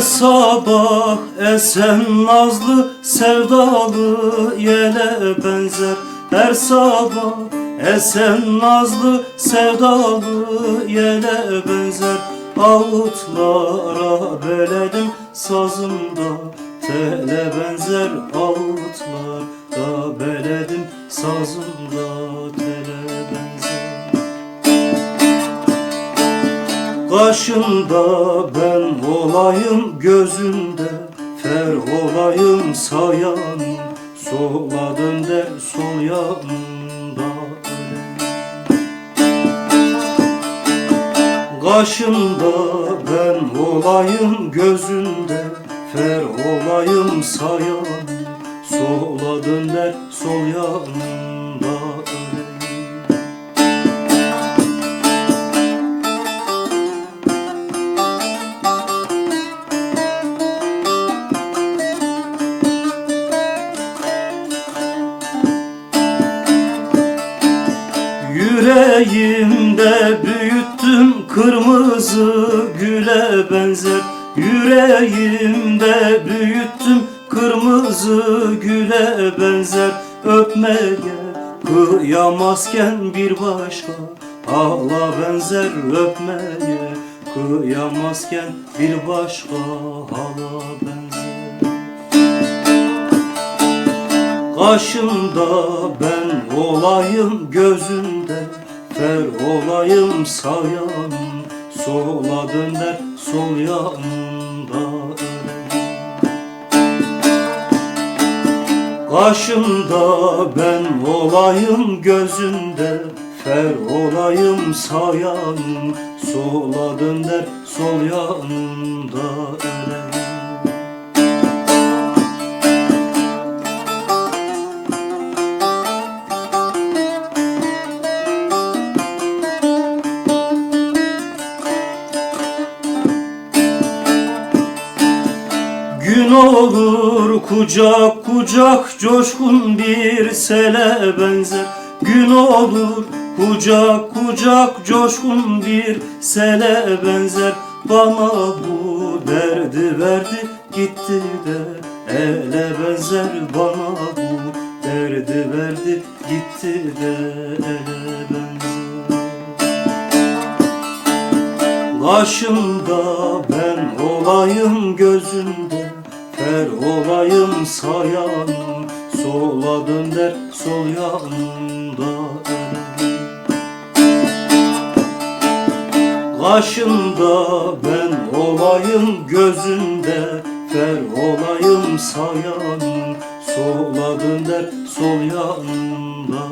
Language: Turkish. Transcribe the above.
sabah esen nazlı sevdalı yele benzer. Her sabah esen nazlı sevdalı yele benzer. Ağıtlara beledim sazımda tele benzer. Ağıtlara beledim sazımda tele Kaşında ben olayım gözünde Fer olayım sayan Sola dön de sol yanında Kaşında ben olayım gözünde Fer olayım sayan Sola dön de sol yanında Yüreğimde büyüttüm kırmızı güle benzer. Yüreğimde büyüttüm kırmızı güle benzer. Öpmeye kıyamazken bir başka Hala benzer. Öpmeye kıyamazken bir başka hala benzer. Kaşında ben olayım gözünde Fer olayım sayan Sola döner sol yanında Kaşında ben olayım gözünde Fer olayım sayan Sola döner sol yanında öleyim Gün olur kucak kucak coşkun bir sele benzer. Gün olur kucak kucak coşkun bir sele benzer. Bana bu derdi verdi gitti de ele benzer. Bana bu derdi verdi gitti de ele benzer. Başımda ben olayım gözünde Fer olayım sayan Sola dönder sol yanında Başımda ben olayım gözünde Fer olayım sayan Sola dönder sol yanında